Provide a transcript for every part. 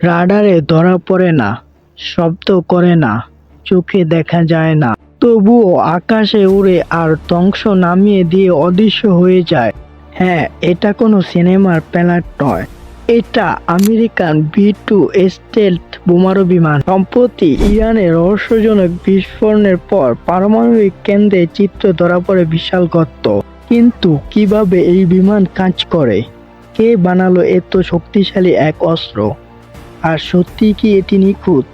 রাডারে ধরা পড়ে না, শব্দ করে না, চোখে দেখা যায় না। তবুও আকাশে উড়ে আর ধ্বংস নামিয়ে দিয়ে অদৃশ্য হয়ে যায়। হ্যাঁ এটা কোনো সিনেমার প্যালাট নয়। এটা আমেরিকান বি টু স্টেলথ বোমারু বিমান সম্প্রতি ইরানের রহস্যজনক বিস্ফোরণের পর পারমাণবিক কেন্দ্রে চিত্র ধরা পড়ে বিশাল গর্ত। কিন্তু কীভাবে এই বিমান কাজ করে? কে বানালো এত শক্তিশালী এক অস্ত্র? আর সত্যি কি এটি নিখুঁত?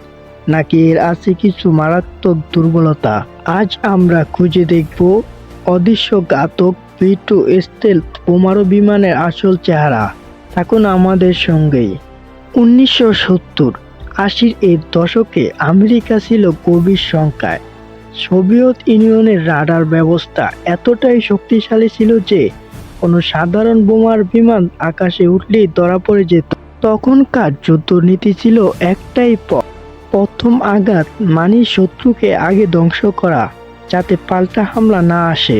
নাকি এর আছে কিছু মারাত্মক দুর্বলতা? আজ আমরা খুঁজে দেখব অদৃশ্য ঘাতক বি টু স্টেলথ বোমারু বিমানের আসল চেহারা। থাকুন আমাদের সঙ্গেই উনিশশো সত্তর, আশির এর দশকে আমেরিকা ছিল গভীর সংখ্যায় সোভিয়েত ইউনিয়নের রাডার ব্যবস্থা এতটাই শক্তিশালী ছিল যে, কোনো সাধারণ বোমার বিমান আকাশে উঠলেই ধরা পড়ে যেত। তখনকার যুদ্ধনীতি ছিল একটাই পথ। প্রথম আঘাত মানে শত্রুকে আগে ধ্বংস করা, যাতে পাল্টা হামলা না আসে।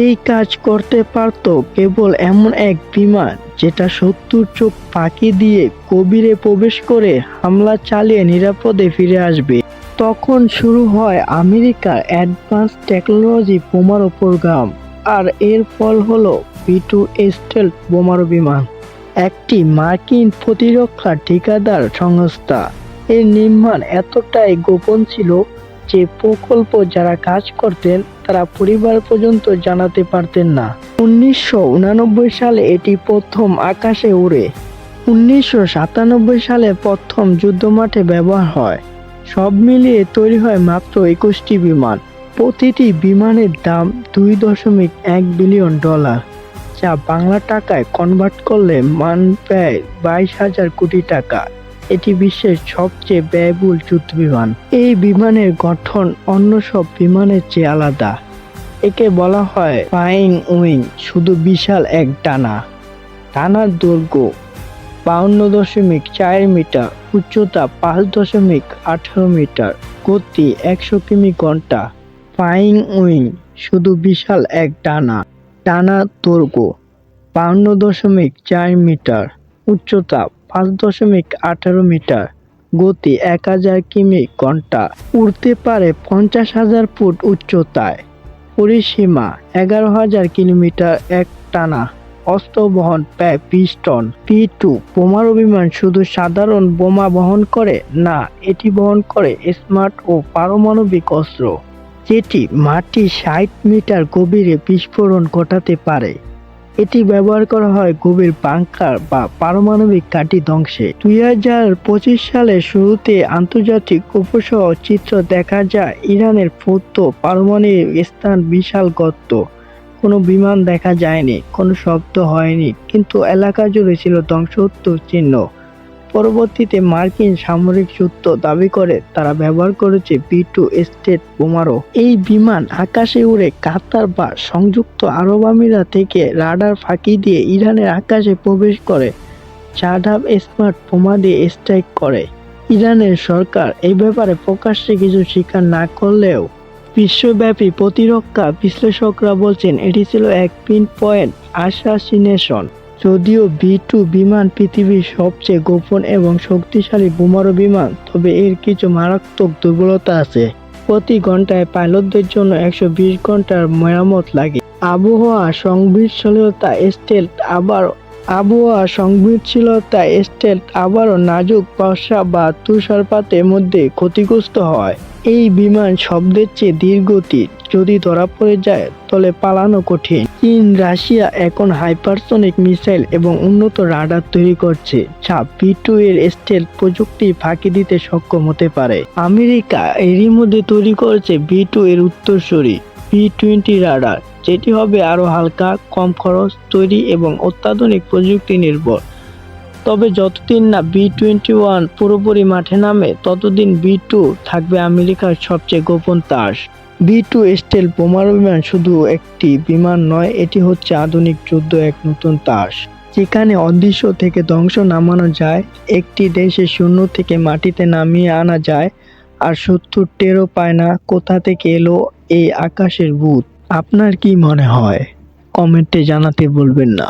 এই কাজ করতে পারত কেবল এমন এক বিমান, যেটা শত্রুর চোখ ফাঁকি দিয়ে কবিরে প্রবেশ করে হামলা চালিয়ে নিরাপদে ফিরে আসবে। তখন শুরু হয় আমেরিকার অ্যাডভান্স টেকনোলজি বোমারো প্রোগ্রাম আর এর ফল হলো বি টু স্টেলথ বোমারো বিমান। একটি মার্কিন প্রতিরক্ষা ঠিকাদার সংস্থা। এর নির্মাণ এতটাই গোপন ছিল যে প্রকল্প যারা কাজ করতেন, তারা পরিবার পর্যন্ত জানাতে পারতেন না। উনিশশো সালে এটি প্রথম আকাশে উড়ে উনিশশো সাতানব্বই সালে প্রথম যুদ্ধমাঠে ব্যবহার হয়। সব মিলিয়ে তৈরি হয় মাত্র একুশটি বিমান। প্রতিটি বিমানের দাম দুই দশমিক এক বিলিয়ন ডলার। যা বাংলা টাকায় কনভার্ট করলে মান ব্যয় বাইশ হাজার কোটি টাকা। এটি বিশ্বের সবচেয়ে ব্যয়বহুল যুদ্ধ বিমান। এই বিমানের গঠন অন্য সব বিমানের চেয়ে আলাদা। একে বলা হয় ফ্লাইং উইং, শুধু বিশাল এক ডানা। ডানার দৈর্ঘ্য বাউন্ন দশমিক চার মিটার, উচ্চতা পাঁচ দশমিক আঠারো মিটার, গতি একশো কিমি ঘণ্টা। ফ্লাইং উইং, শুধু বিশাল এক ডানা। টানা দৈর্ঘ্য বাউন্ন দশমিক চার মিটার, উচ্চতা পাঁচ দশমিক আঠারো মিটার, গতি এক হাজার কিমি ঘণ্টা, উড়তে পারে পঞ্চাশ হাজার ফুট উচ্চতায়। পরিসীমা এগারো হাজার কিলোমিটার এক টানা, অস্ত্র বহন প্রায় বিশ টন। পি টু বোমার বিমান শুধু সাধারণ বোমা বহন করে না, এটি বহন করে স্মার্ট ও পারমাণবিক অস্ত্র। যেটি মাটি ষাট মিটার গভীরে বিস্ফোরণ ঘটাতে পারে। এটি ব্যবহার করা হয় গভীর বাংকার বা পারমাণবিক ঘাঁটি ধ্বংসে। দুই হাজার পঁচিশ সালের শুরুতে আন্তর্জাতিক উপসহ চিত্র দেখা যায়, ইরানের ফৌত পারমাণবিক স্থান বিশাল গর্ত। কোনো বিমান দেখা যায়নি, কোনো শব্দ হয়নি, কিন্তু এলাকা জুড়ে ছিল ধ্বংসোত্তর চিহ্ন। পরবর্তীতে মার্কিন সামরিক সূত্র দাবি করে তারা ব্যবহার করেছে বি টু স্টেট বোমারো। এই বিমান আকাশে উড়ে কাতার বা সংযুক্ত আরব আমিরা থেকে রাডার ফাঁকি দিয়ে ইরানের আকাশে প্রবেশ করে চাডাব স্মার্ট বোমা দিয়ে স্ট্রাইক করে। ইরানের সরকার এই ব্যাপারে প্রকাশ্যে কিছু স্বীকার না করলেও বিশ্বব্যাপী প্রতিরক্ষা বিশ্লেষকরা বলছেন এটি ছিল এক পিন পয়েন্ট আসাসিনেশন যদিও বি টু বিমান পৃথিবীর সবচেয়ে গোপন এবং শক্তিশালী বোমারু বিমান, তবে এর কিছু মারাত্মক দুর্বলতা আছে। প্রতি ঘন্টায় পাইলটদের জন্য একশো বিশ ঘণ্টার মেরামত লাগে। আবহাওয়া সংবেদনশীলতা স্টেলথ আবার আবহাওয়া সংবেদনশীলতা স্টেলথ আবারও নাজুক বর্ষা বা তুষারপাতের মধ্যে ক্ষতিগ্রস্ত হয়। এই বিমান শব্দের চেয়ে ধীরগতির যদি ধরা পড়ে যায় তলে পালানো কঠিন। চীন, রাশিয়া এখন হাইপারসনিক মিসাইল এবং উন্নত রাডার তৈরি করছে। যা বি টু এর স্টেল প্রযুক্তি ফাঁকি দিতে সক্ষম হতে পারে। আমেরিকা এরই মধ্যে তৈরি করেছে বি টু এর উত্তরসূরি বি টোয়েন্টি রাডার, যেটি হবে আরও হালকা, কম খরচ, তৈরি এবং অত্যাধুনিক প্রযুক্তি নির্ভর। তবে যতদিন না বি টোয়েন্টি ওয়ান পুরোপুরি মাঠে নামে, ততদিন বি টু থাকবে আমেরিকার সবচেয়ে গোপন তাস। বি টু স্টেল বোমারু বিমান শুধু একটি বিমান নয়, এটি হচ্ছে আধুনিক যুদ্ধ এক নতুন তাস। যেখানে অদৃশ্য থেকে ধ্বংস নামানো যায়, একটি দেশে শূন্য থেকে মাটিতে নামিয়ে আনা যায়, আর শত্রুর টেরও পায় না, কোথা থেকে এলো এই আকাশের ভূত? আপনার কি মনে হয়? কমেন্টে জানাতে বলবেন না।